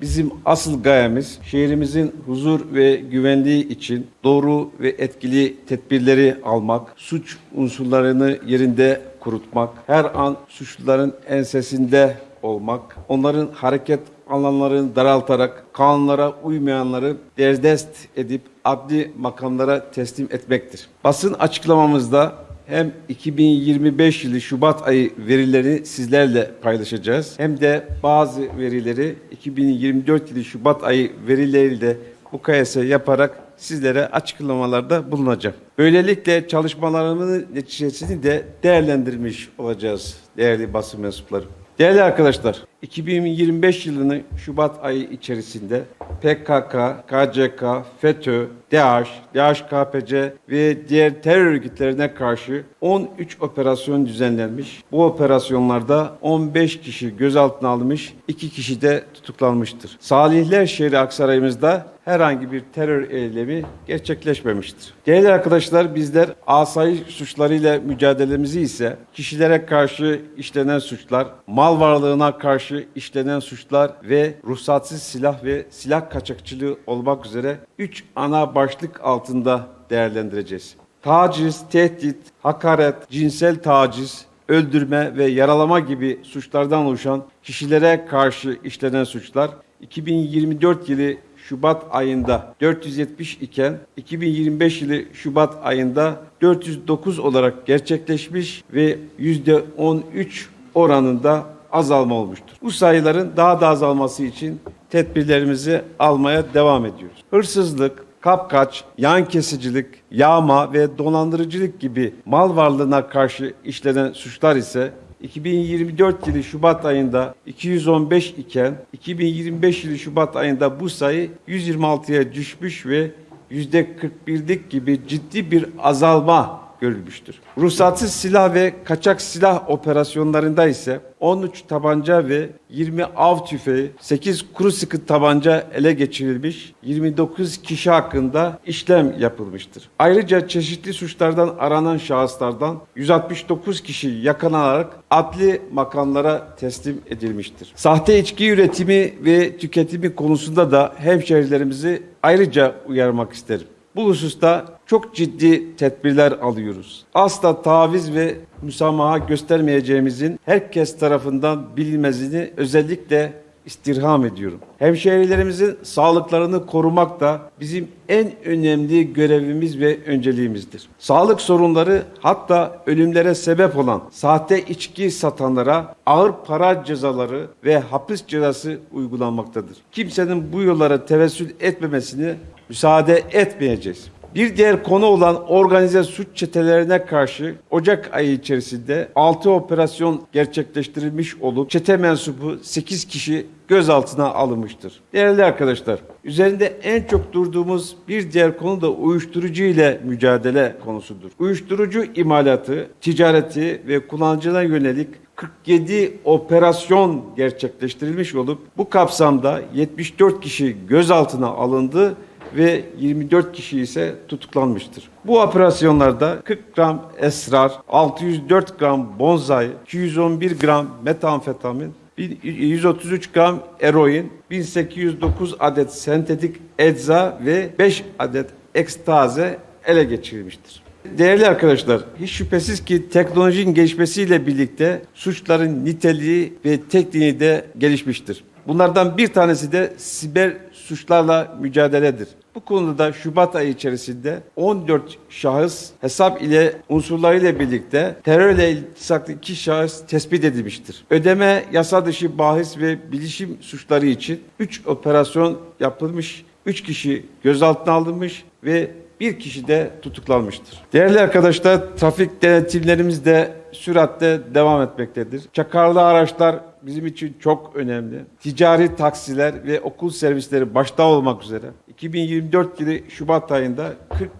Bizim asıl gayemiz şehrimizin huzur ve güvenliği için doğru ve etkili tedbirleri almak, suç unsurlarını yerinde kurutmak, her an suçluların ensesinde olmak, onların hareket alanlarını daraltarak kanunlara uymayanları derdest edip adli makamlara teslim etmektir. Basın açıklamamızda hem 2025 yılı Şubat ayı verileri sizlerle paylaşacağız. Hem de bazı verileri 2024 yılı Şubat ayı verileriyle mukayese yaparak sizlere açıklamalarda bulunacağım. Böylelikle çalışmalarımızın neticesini de değerlendirmiş olacağız değerli basın mensupları. Değerli arkadaşlar, 2025 yılının Şubat ayı içerisinde PKK, KCK, FETÖ, DAEŞ, DHKPC ve diğer terör örgütlerine karşı 13 operasyon düzenlenmiş. Bu operasyonlarda 15 kişi gözaltına alınmış, 2 kişi de tutuklanmıştır. Salihler şehri Aksaray'ımızda herhangi bir terör eylemi gerçekleşmemiştir. Değerli arkadaşlar bizler asayiş suçlarıyla mücadelemizi ise kişilere karşı işlenen suçlar, mal varlığına karşı işlenen suçlar ve ruhsatsız silah ve silah kaçakçılığı olmak üzere 3 ana başlık altında değerlendireceğiz. Taciz, tehdit, hakaret, cinsel taciz, öldürme ve yaralama gibi suçlardan oluşan kişilere karşı işlenen suçlar 2024 yılı Şubat ayında 470 iken 2025 yılı Şubat ayında 409 olarak gerçekleşmiş ve %13 oranında azalma olmuştur. Bu sayıların daha da azalması için tedbirlerimizi almaya devam ediyoruz. Hırsızlık, kapkaç, yan kesicilik, yağma ve dolandırıcılık gibi mal varlığına karşı işlenen suçlar ise 2024 yılı Şubat ayında 215 iken 2025 yılı Şubat ayında bu sayı 126'ya düşmüş ve %41'lik gibi ciddi bir azalma görülmüştür. Ruhsatsız silah ve kaçak silah operasyonlarında ise 13 tabanca ve 20 av tüfeği, 8 kuru sıkı tabanca ele geçirilmiş, 29 kişi hakkında işlem yapılmıştır. Ayrıca çeşitli suçlardan aranan şahıslardan 169 kişi yakalanarak adli makamlara teslim edilmiştir. Sahte içki üretimi ve tüketimi konusunda da hemşehrilerimizi ayrıca uyarmak isterim. Bu hususta çok ciddi tedbirler alıyoruz. Asla taviz ve müsamaha göstermeyeceğimizin herkes tarafından bilinmesini özellikle istirham ediyorum. Hemşehrilerimizin sağlıklarını korumak da bizim en önemli görevimiz ve önceliğimizdir. Sağlık sorunları hatta ölümlere sebep olan sahte içki satanlara ağır para cezaları ve hapis cezası uygulanmaktadır. Kimsenin bu yollara tevessül etmemesini müsaade etmeyeceğiz. Bir diğer konu olan organize suç çetelerine karşı Ocak ayı içerisinde 6 operasyon gerçekleştirilmiş olup çete mensubu 8 kişi gözaltına alınmıştır. Değerli arkadaşlar, üzerinde en çok durduğumuz bir diğer konu da uyuşturucu ile mücadele konusudur. Uyuşturucu imalatı, ticareti ve kullanıcına yönelik 47 operasyon gerçekleştirilmiş olup bu kapsamda 74 kişi gözaltına alındı ve 24 kişi ise tutuklanmıştır. Bu operasyonlarda 40 gram esrar, 604 gram bonzai, 211 gram metamfetamin, 133 gram eroin, 1809 adet sentetik ecza ve 5 adet ekstaze ele geçirilmiştir. Değerli arkadaşlar, hiç şüphesiz ki teknolojinin gelişmesiyle birlikte suçların niteliği ve tekniği de gelişmiştir. Bunlardan bir tanesi de siber suçlarla mücadeledir. Bu konuda da Şubat ayı içerisinde 14 şahıs hesap ile unsurlarıyla birlikte terörle iltisaklı iki şahıs tespit edilmiştir. Ödeme, yasa dışı bahis ve bilişim suçları için 3 operasyon yapılmış, 3 kişi gözaltına alınmış ve bir kişi de tutuklanmıştır. Değerli arkadaşlar, trafik denetimlerimiz de süratle devam etmektedir. Çakarlı araçlar bizim için çok önemli. Ticari taksiler ve okul servisleri başta olmak üzere 2024 yılı Şubat ayında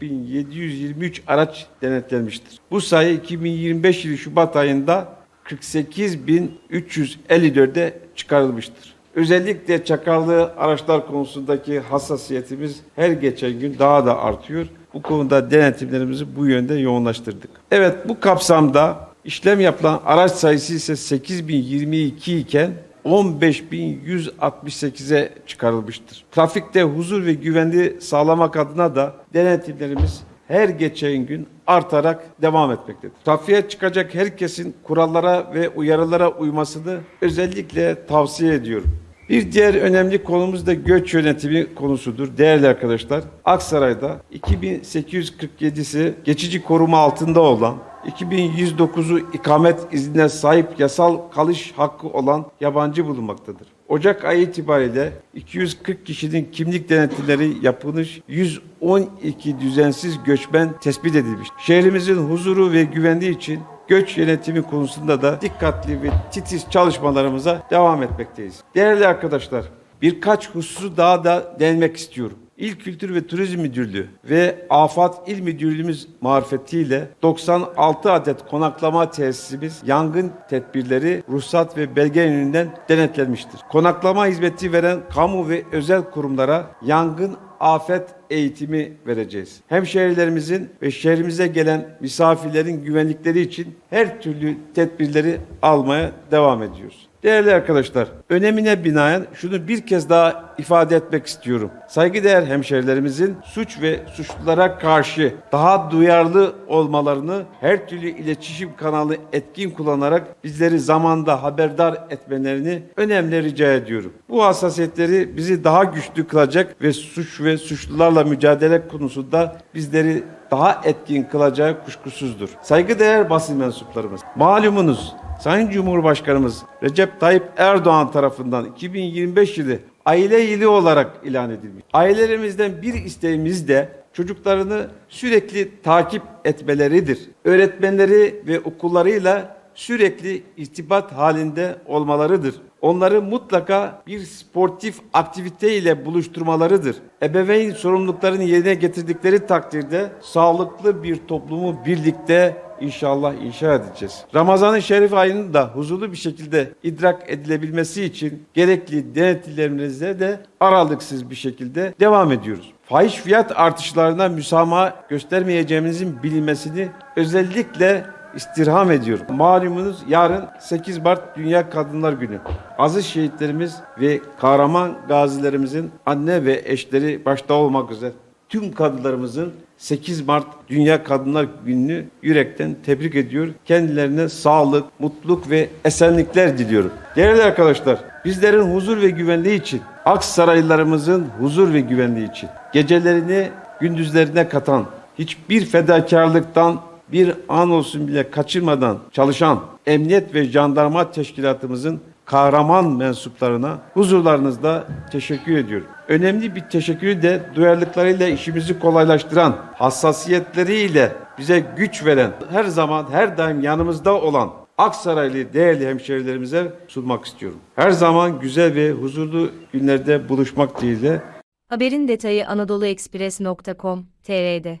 40.723 araç denetlenmiştir. Bu sayı 2025 yılı Şubat ayında 48.354'e çıkarılmıştır. Özellikle çakarlı araçlar konusundaki hassasiyetimiz her geçen gün daha da artıyor. Bu konuda denetimlerimizi bu yönde yoğunlaştırdık. Evet bu kapsamda işlem yapılan araç sayısı ise 8022 iken 15.168'e çıkarılmıştır. Trafikte huzur ve güvenliği sağlamak adına da denetimlerimiz her geçen gün artarak devam etmektedir. Trafiğe çıkacak herkesin kurallara ve uyarılara uymasını özellikle tavsiye ediyorum. Bir diğer önemli konumuz da göç yönetimi konusudur değerli arkadaşlar. Aksaray'da 2847'si geçici koruma altında olan 2109'u ikamet iznine sahip yasal kalış hakkı olan yabancı bulunmaktadır. Ocak ayı itibariyle 240 kişinin kimlik denetimleri yapılmış, 112 düzensiz göçmen tespit edilmiş. Şehrimizin huzuru ve güvenliği için göç yönetimi konusunda da dikkatli ve titiz çalışmalarımıza devam etmekteyiz. Değerli arkadaşlar, birkaç hususu daha da değinmek istiyorum. İl Kültür ve Turizm Müdürlüğü ve Afat İl Müdürlüğümüz marifetiyle 96 adet konaklama tesisimiz yangın tedbirleri, ruhsat ve belge yönünden denetlenmiştir. Konaklama hizmeti veren kamu ve özel kurumlara yangın afet eğitimi vereceğiz. Hemşehrilerimizin ve şehrimize gelen misafirlerin güvenlikleri için her türlü tedbirleri almaya devam ediyoruz. Değerli arkadaşlar, önemine binaen şunu bir kez daha ifade etmek istiyorum. Saygıdeğer hemşehrilerimizin suç ve suçlulara karşı daha duyarlı olmalarını her türlü iletişim kanalı etkin kullanarak bizleri zamanda haberdar etmelerini önemli rica ediyorum. Bu hassasiyetleri bizi daha güçlü kılacak ve suç ve suçlularla mücadele konusunda bizleri daha etkin kılacağı kuşkusuzdur. Saygıdeğer basın mensuplarımız, malumunuz Sayın Cumhurbaşkanımız Recep Tayyip Erdoğan tarafından 2025 yılı aile yılı olarak ilan edilmiş. Ailelerimizden bir isteğimiz de çocuklarını sürekli takip etmeleridir. Öğretmenleri ve okullarıyla sürekli irtibat halinde olmalarıdır. Onları mutlaka bir sportif aktivite ile buluşturmalarıdır. Ebeveyn sorumluluklarını yerine getirdikleri takdirde sağlıklı bir toplumu birlikte inşallah inşa edeceğiz. Ramazan-ı Şerif ayının da huzurlu bir şekilde idrak edilebilmesi için gerekli denetimlerimize de aralıksız bir şekilde devam ediyoruz. Fahiş fiyat artışlarına müsamaha göstermeyeceğimizin bilinmesini özellikle istirham ediyorum. Malumunuz yarın 8 Mart Dünya Kadınlar Günü. Aziz şehitlerimiz ve kahraman gazilerimizin anne ve eşleri başta olmak üzere tüm kadınlarımızın 8 Mart Dünya Kadınlar Günü'nü yürekten tebrik ediyor. Kendilerine sağlık, mutluluk ve esenlikler diliyorum. Değerli arkadaşlar, bizlerin huzur ve güvenliği için, Aksaraylılarımızın huzur ve güvenliği için gecelerini gündüzlerine katan, hiçbir fedakarlıktan bir an olsun bile kaçırmadan çalışan emniyet ve jandarma teşkilatımızın kahraman mensuplarına huzurlarınızda teşekkür ediyorum. Önemli bir teşekkürü de duyarlılıklarıyla işimizi kolaylaştıran, hassasiyetleriyle bize güç veren, her zaman her daim yanımızda olan Aksaraylı değerli hemşerilerimize sunmak istiyorum. Her zaman güzel ve huzurlu günlerde buluşmak dileğiyle Haberin detayı anadoluexpress.com.tr'de.